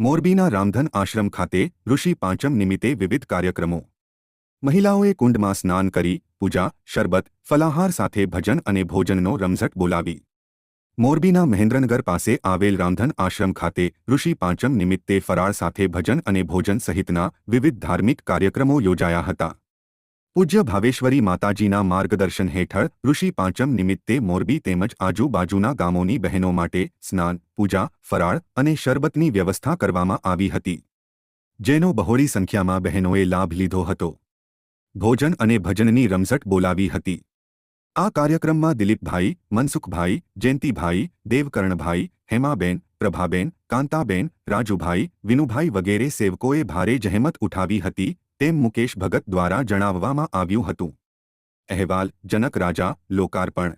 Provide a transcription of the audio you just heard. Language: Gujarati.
મોરબીના રામધન આશ્રમ ખાતે ઋષિ પાંચમ નિમિત્તે વિવિધ કાર્યક્રમો. મહિલાઓએ કુંડમાં સ્નાન કરી, પૂજા, શરબત, ફલાહાર સાથે ભજન અને ભોજનનો રમઝટ બોલાવી. મોરબીના મહેન્દ્રનગર પાસે આવેલ રામધન આશ્રમ ખાતે ઋષિ પાંચમ નિમિત્તે ફરાળ સાથે ભજન અને ભોજન સહિતના વિવિધ ધાર્મિક કાર્યક્રમો યોજાયા હતા. પૂજ્ય ભાવેશ્વરી માતાજીના માર્ગદર્શન હેઠળ ઋષિ પાંચમ નિમિત્તે મોરબી તેમજ આજુબાજુના ગામોની બહેનો માટે સ્નાન, પૂજા, ફરાળ અને શરબતની વ્યવસ્થા કરવામાં આવી હતી. જેનો બહોળી સંખ્યામાં બહેનોએ લાભ લીધો હતો. ભોજન અને ભજનની રમઝટ બોલાવી હતી. આ કાર્યક્રમમાં દિલીપભાઈ, મનસુખભાઈ, જયંતિભાઈ, દેવકર્ણભાઈ, હેમાબેન, પ્રભાબેન, કાંતાબેન, રાજુભાઈ, વિનુભાઈ વગેરે સેવકોએ ભારે જહેમત ઉઠાવી હતી તેમ મુકેશ ભગત દ્વારા જણાવવામાં આવ્યું હતું. અહેવાલ જનક રાજા લોકાર્પણ